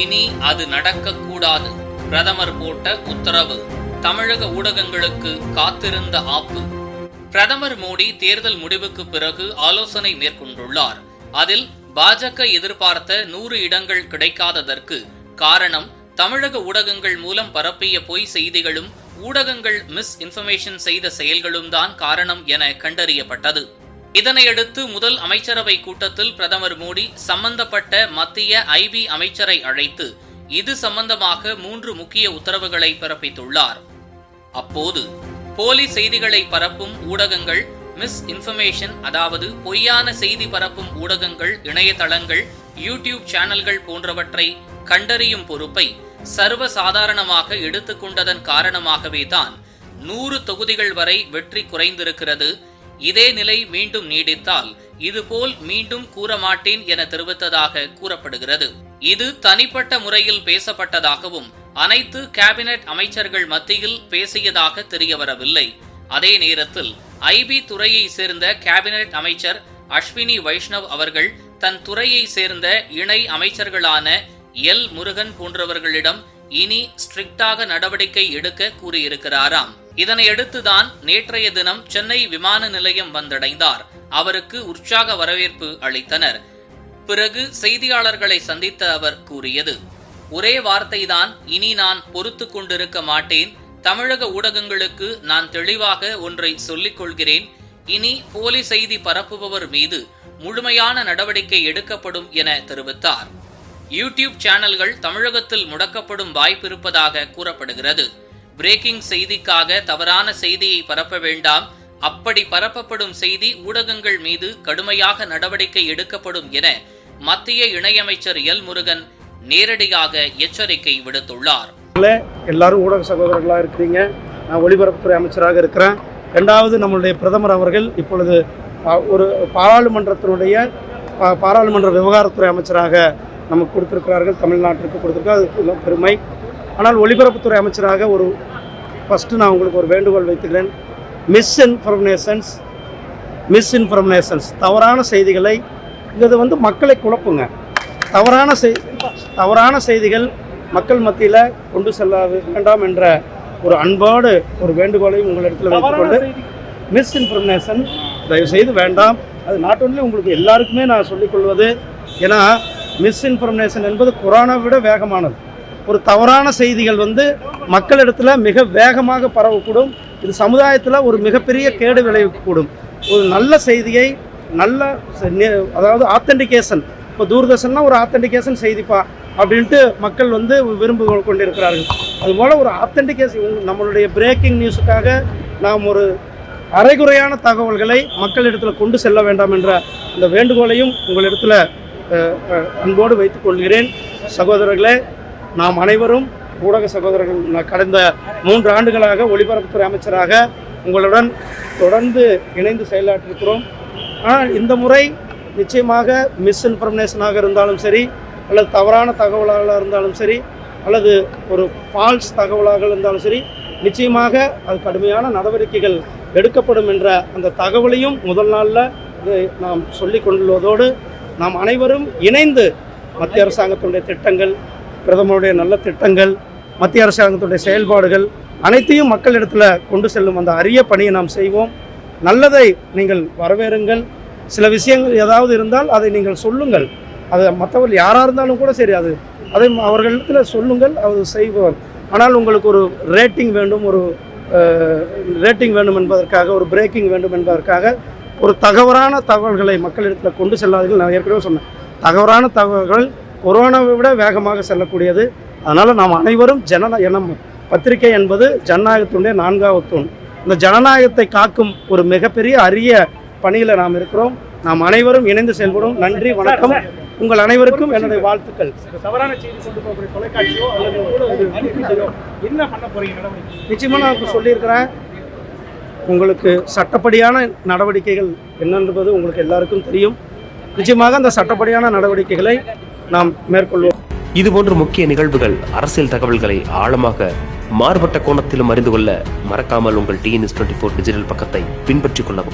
இனி அது நடக்கக்கூடாது. பிரதமர் போட்ட உத்தரவு. தமிழக ஊடகங்களுக்கு காத்திருந்த ஆப்பு. பிரதமர் மோடி தேர்தல் முடிவுக்கு பிறகு ஆலோசனை மேற்கொண்டுள்ளார். அதில் பாஜக எதிர்பார்த்த நூறு இடங்கள் கிடைக்காததற்கு காரணம் தமிழக ஊடகங்கள் மூலம் பரப்பிய பொய் செய்திகளும் ஊடகங்கள் மிஸ் இன்ஃபர்மேஷன் செய்த செயல்களும் தான் காரணம் என கண்டறியப்பட்டது. இதனையடுத்து முதல் அமைச்சரவை கூட்டத்தில் பிரதமர் மோடி சம்பந்தப்பட்ட மத்திய ஐபி அமைச்சரை அழைத்து இது சம்பந்தமாக மூன்று முக்கிய உத்தரவுகளை பிறப்பித்துள்ளார். அப்போது போலி செய்திகளை பரப்பும் ஊடகங்கள் மிஸ் இன்ஃபர்மேஷன் அதாவது பொய்யான செய்தி பரப்பும் ஊடகங்கள் இணையதளங்கள் யூடியூப் சேனல்கள் போன்றவற்றை கண்டறியும் பொறுப்பை சர்வசாதாரணமாக எடுத்துக்கொண்டதன் காரணமாகவே தான் நூறு தொகுதிகள் வரை வெற்றி குறைந்திருக்கிறது இதே நிலை மீண்டும் நீடித்தால் இதுபோல் மீண்டும் கூற மாட்டேன் என தெரிவித்ததாக கூறப்படுகிறது. இது தனிப்பட்ட முறையில் பேசப்பட்டதாகவும் அனைத்து கேபினெட் அமைச்சர்கள் மத்தியில் பேசியதாக தெரியவரவில்லை. அதே நேரத்தில் ஐபி துறையை சேர்ந்த கேபினெட் அமைச்சர் அஸ்வினி வைஷ்ணவ் அவர்கள் தன் துறையை சேர்ந்த இணை அமைச்சர்களான எல் முருகன் போன்றவர்களிடம் இனி ஸ்ட்ரிக்டாக நடவடிக்கை எடுக்க கூறியிருக்கிறாராம். இதனையடுத்துதான் நேற்றைய தினம் சென்னை விமான நிலையம் வந்தடைந்தார். அவருக்கு உற்சாக வரவேற்பு அளித்தனர். பிறகு செய்தியாளர்களை சந்தித்த அவர் கூறியது ஒரே வார்த்தைதான் இனி நான் பொறுத்து கொண்டிருக்க மாட்டேன். தமிழக ஊடகங்களுக்கு நான் தெளிவாக ஒன்றை சொல்லிக் கொள்கிறேன். இனி போலி செய்தி பரப்புபவர் மீது முழுமையான நடவடிக்கை எடுக்கப்படும் என தெரிவித்தார். யூடியூப் சேனல்கள் தமிழகத்தில் முடக்கப்படும் வாய்ப்பிருப்பதாக கூறப்படுகிறது. பிரேக்கிங் செய்திக்காக தவறான செய்தியை பரப்ப வேண்டாம். அப்படி பரப்பப்படும் செய்தி ஊடகங்கள் மீது கடுமையாக நடவடிக்கை எடுக்கப்படும் என மத்திய இணையமைச்சர் எல் முருகன் நேரடியாக எச்சரிக்கை விடுத்துள்ளார். எல்லாரும் ஊடக சகோதரர்களாக இருக்கிறீங்க. நான் ஒலிபரப்புத்துறை அமைச்சராக இருக்கிறேன். ரெண்டாவது நம்மளுடைய பிரதமர் அவர்கள் இப்பொழுது ஒரு பாராளுமன்றத்தினுடைய பா- பாராளுமன்ற விவகாரத்துறை அமைச்சராக நமக்கு கொடுத்திருக்கிறார்கள் தமிழ்நாட்டிற்கு இன்னும் பெருமை. ஆனால் ஒலிபரப்புத்துறை அமைச்சராக ஒரு ஃபஸ்ட்டு நான் உங்களுக்கு ஒரு வேண்டுகோள் வைத்துக்கிறேன். மிஸ் இன்ஃபர்மேஷன்ஸ் மிஸ் இன்ஃபர்மேஷன்ஸ் தவறான செய்திகளை இது வந்து மக்களை குழப்புங்க. தவறான செய் தவறான செய்திகள் மக்கள் மத்தியில் கொண்டு செல்ல வேண்டாம் என்ற ஒரு அன்போடு ஒரு வேண்டுகோளையும் உங்களிடத்தில் வைத்துக்கொண்டு மிஸ் இன்ஃபர்மேஷன் தயவு செய்து. வேண்டாம். அது நாட் ஒன்லி உங்களுக்கு எல்லாருக்குமே நான் சொல்லிக்கொள்வது ஏன்னா மிஸ்இன்ஃபர்மேஷன் என்பது கொரோனா விட வேகமானது. ஒரு தவறான செய்திகள் வந்து மக்களிடத்தில் மிக வேகமாக பரவக்கூடும். இது சமுதாயத்தில் ஒரு மிகப்பெரிய கேடு விளைவிக்கக்கூடும். ஒரு நல்ல செய்தியை நல்ல அதாவது ஆத்தென்டிகேஷன் இப்போ தூர்தர்ஷன்னா ஒரு ஆத்தென்டிகேஷன் செய்திப்பா அப்படின்ட்டு மக்கள் வந்து விரும்பு கொண்டிருக்கிறார்கள். அதுபோல் ஒரு ஆத்தென்டிகேஷன் நம்மளுடைய பிரேக்கிங் நியூஸுக்காக நாம் ஒரு அரைகுறையான தகவல்களை மக்களிடத்தில் கொண்டு செல்ல வேண்டாம் என்ற இந்த வேண்டுகோளையும் உங்களிடத்தில் அன்போடு வைத்துக் கொள்கிறேன். சகோதரர்களே நாம் அனைவரும் ஊடக சகோதரர்கள் கடந்த மூன்று ஆண்டுகளாக ஒலிபரப்புத்துறை அமைச்சராக உங்களுடன் தொடர்ந்து இணைந்து செயலாற்றிருக்கிறோம். ஆனால் இந்த முறை நிச்சயமாக மிஸ்இன்ஃபர்மேஷனாக இருந்தாலும் சரி அல்லது தவறான தகவலாக இருந்தாலும் சரி அல்லது ஒரு ஃபால்ஸ் தகவலாக இருந்தாலும் சரி நிச்சயமாக அது கடுமையான நடவடிக்கைகள் எடுக்கப்படும் என்ற அந்த தகவலையும் முதல் நாளில் நாம் சொல்லிக் கொண்டுள்ளதோடு நாம் அனைவரும் இணைந்து மத்திய அரசாங்கத்தினுடைய திட்டங்கள் பிரதமருடைய நல்ல திட்டங்கள் மத்திய அரசாங்கத்துடைய செயல்பாடுகள் அனைத்தையும் மக்களிடத்தில் கொண்டு செல்லும் அந்த அரிய பணியை நாம் செய்வோம். நல்லதை நீங்கள் வரவேறுங்கள். சில விஷயங்கள் ஏதாவது இருந்தால் அதை நீங்கள் சொல்லுங்கள். அது மற்றவர்கள் யாராக இருந்தாலும் கூட சரி அது அதை அவர்களிடத்தில் சொல்லுங்கள் அது செய்வோம். ஆனால் உங்களுக்கு ஒரு ரேட்டிங் வேண்டும் ஒரு ரேட்டிங் வேண்டும் என்பதற்காக ஒரு பிரேக்கிங் வேண்டும் என்பதற்காக ஒரு தகவலான தகவல்களை மக்களிடத்தில் கொண்டு செல்லாதீர்கள். நான் ஏற்கனவே சொன்னேன். தகவலான தகவல்கள் கொரோனாவை விட வேகமாக செல்லக்கூடியது. அதனால் நாம் அனைவரும் ஜன எனம் பத்திரிகை என்பது ஜனநாயகத்தினுடைய நான்காவது தூண். இந்த ஜனநாயகத்தை காக்கும் ஒரு மிகப்பெரிய அரிய பணியில் நாம் இருக்கிறோம். நாம் அனைவரும் இணைந்து செயல்படும் நன்றி வணக்கம். உங்கள் அனைவருக்கும் என்னுடைய வாழ்த்துக்கள். தவறான செய்தி கொண்டு போகக்கூடிய தொலைக்காட்சியோ அல்லது என்ன பண்ண போறீங்க? நிச்சயமாக நான் சொல்லியிருக்கிறேன். உங்களுக்கு சட்டப்படியான நடவடிக்கைகள் என்னன்றது உங்களுக்கு எல்லாருக்கும் தெரியும். நிச்சயமாக அந்த சட்டப்படியான நடவடிக்கைகளை நாம் மேற்கொள்வோம். இதுபோன்ற முக்கிய நிகழ்வுகள் அரசியல் தகவல்களை ஆழமாக மாறுபட்ட கோணத்திலும் அறிந்து கொள்ள மறக்காமல் உங்கள் டிஎன்எஸ் டுவெண்ட்டி ஃபோர் டிஜிட்டல் பக்கத்தை பின்பற்றிக் கொள்ளவும்.